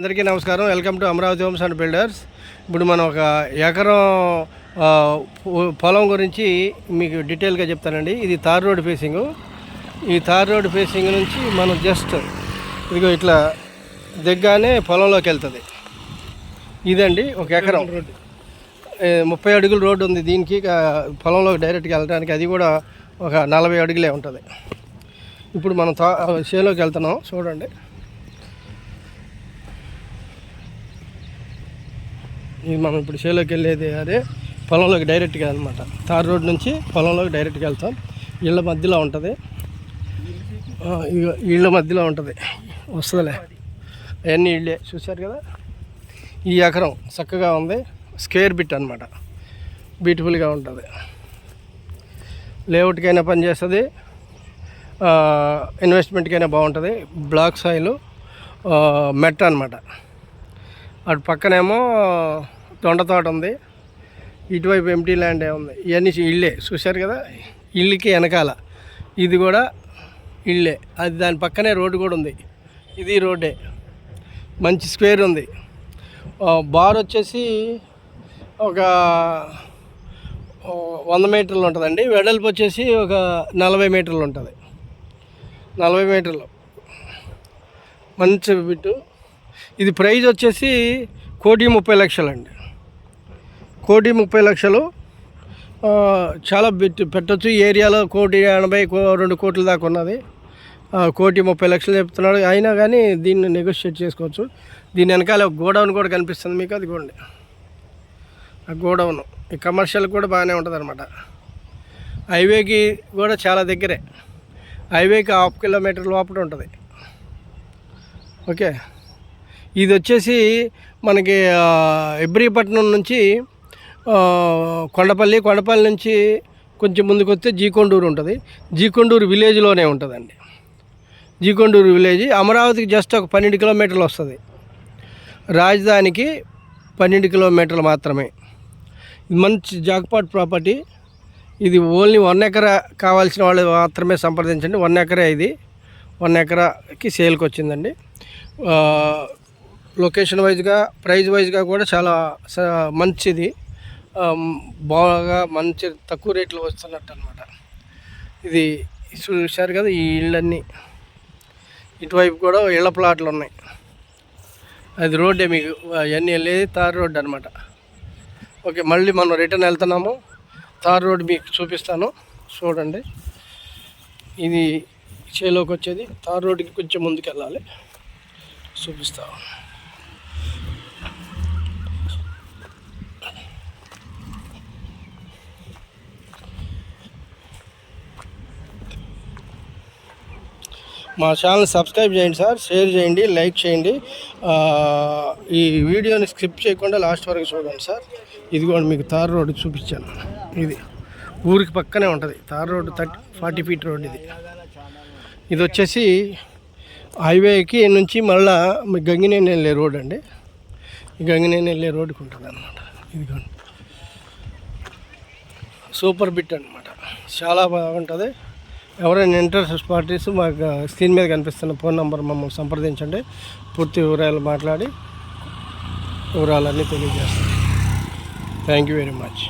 అందరికీ నమస్కారం. Welcome to Amaravati homes and builders. ఇప్పుడు మనం ఒక ఎకరం పొలం గురించి మీకు డీటెయిల్గా చెప్తానండి. ఇది తార్ రోడ్ ఫేసింగ్. ఈ తార్ రోడ్ ఫేసింగ్ నుంచి మనం జస్ట్ ఇదిగో ఇట్లా దిగ్గానే పొలంలోకి వెళ్తుంది. ఇదండి ఒక ఎకరం. ముప్పై అడుగుల రోడ్డు ఉంది దీనికి. పొలంలోకి డైరెక్ట్గా వెళ్ళడానికి అది కూడా ఒక నలభై అడుగులే ఉంటుంది. ఇప్పుడు మనం తా చేలోకి వెళ్తున్నాం. చూడండి. ఇది మనం ఇప్పుడు చేలోకి వెళ్ళేది అదే పొలంలోకి డైరెక్ట్గా అనమాట తార్ రోడ్ నుంచి పొలంలోకి డైరెక్ట్గా వెళ్తాం. ఇళ్ళ మధ్యలో ఉంటుంది. ఇళ్ళ మధ్యలో ఉంటుంది. వస్తుందిలే. అవన్నీ ఇళ్ళే. చూశారు కదా? ఈ ఎకరం చక్కగా ఉంది. స్క్వేర్ బిట్ అనమాట బ్యూటిఫుల్గా ఉంటుంది. లేఅవుట్కైనా పనిచేస్తుంది ఇన్వెస్ట్మెంట్కైనా బాగుంటుంది. బ్లాక్ సాయిల్ మెట్ అనమాట అటు పక్కనేమో దొండ తోట ఉంది. ఇటువైపు ఎంటీ ల్యాండ్ ఉంది. ఇవన్నీ ఇళ్ళే చూశారు కదా? ఇల్లుకి వెనకాల. ఇది కూడా ఇళ్ళే అది దాని పక్కనే రోడ్డు కూడా ఉంది. ఇది రోడ్డే. మంచి స్క్వేర్ ఉంది. బార్ వచ్చేసి ఒక వంద మీటర్లు ఉంటుందండి. వెడల్పు వచ్చేసి ఒక నలభై మీటర్లు ఉంటుంది. నలభై మీటర్లు. మంచి బిట్టు. ఇది ప్రైజ్ వచ్చేసి కోటి ముప్పై లక్షలండి. కోటి ముప్పై లక్షలు. చాలా బిట్ పెట్టచ్చు. ఈ ఏరియాలో కోటి ఎనభై కో రెండు కోట్ల దాకా ఉన్నది. కోటి ముప్పై లక్షలు చెప్తున్నాడు. అయినా కానీ దీన్ని నెగోషియేట్ చేసుకోవచ్చు. దీని వెనకాల గోడౌన్ కూడా కనిపిస్తుంది మీకు. అది కూడా ఆ గోడౌన్. ఈ కమర్షియల్ కూడా బాగానే ఉంటుంది అనమాట హైవేకి కూడా చాలా దగ్గరే. హైవేకి హాఫ్ కిలోమీటర్ లోపల ఉంటుంది. ఓకే. ఇది వచ్చేసి మనకి ఎబ్రిపట్నం నుంచి కొండపల్లి కొండపల్లి నుంచి కొంచెం ముందుకు వస్తే జీకొండూరు ఉంటుంది. జీకొండూరు విలేజ్లోనే ఉంటుందండి. జీకొండూరు విలేజ్ అమరావతికి జస్ట్ ఒక పన్నెండు కిలోమీటర్లు వస్తుంది. రాజధానికి పన్నెండు కిలోమీటర్లు మాత్రమే. మంచి జాక్పాట్ ప్రాపర్టీ ఇది ఓన్లీ వన్ ఎకరా కావాల్సిన వాళ్ళు మాత్రమే సంప్రదించండి. వన్ ఎకరా ఇది. వన్ ఎకరాకి సేల్కి వచ్చిందండి. లొకేషన్ వైజ్గా ప్రైజ్ వైజ్గా కూడా చాలా మంచిది. బాగా మంచి తక్కువ రేట్లో వస్తున్నట్టు అనమాట ఇది చూశారు కదా ఈ ఇళ్ళన్నీ. ఇటువైపు కూడా ఇళ్ళ ప్లాట్లు ఉన్నాయి. అది రోడ్డే మీకు అవన్నీ వెళ్ళేది తార్ రోడ్ అనమాట ఓకే మళ్ళీ మనం రిటర్న్ వెళ్తున్నాము. తార్ రోడ్ మీకు చూపిస్తాను. చూడండి. ఇది చేలోకి వచ్చేది. తార్ రోడ్కి కొంచెం ముందుకు వెళ్ళాలి చూపిస్తాను. మా ఛానల్ సబ్స్క్రైబ్ చేయండి సార్ షేర్ చేయండి లైక్ చేయండి. ఈ వీడియోని స్కిప్ చేయకుండా లాస్ట్ వరకు చూడండి సార్. ఇదిగోండి మీకు తార్ రోడ్డు చూపించాను. ఇది ఊరికి పక్కనే ఉంటుంది. Tar road thirty forty feet road ఇది. ఇది వచ్చేసి హైవేకి నుంచి మళ్ళా మీ గంగినేని వెళ్ళే రోడ్ అండి. గంగినేని వెళ్ళే రోడ్డుకి ఉంటుంది అనమాట ఇదిగోండి. సూపర్ బిట్ అనమాట చాలా బాగుంటుంది. ఎవరైనా ఇంట్రెస్ట్ పార్టీస్ మాకు స్క్రీన్ మీద కనిపిస్తున్న ఫోన్ నెంబర్ మమ్మల్ని సంప్రదించండి. పూర్తి వివరాలు మాట్లాడి వివరాలన్నీ తెలియజేస్తాం. Thank you very much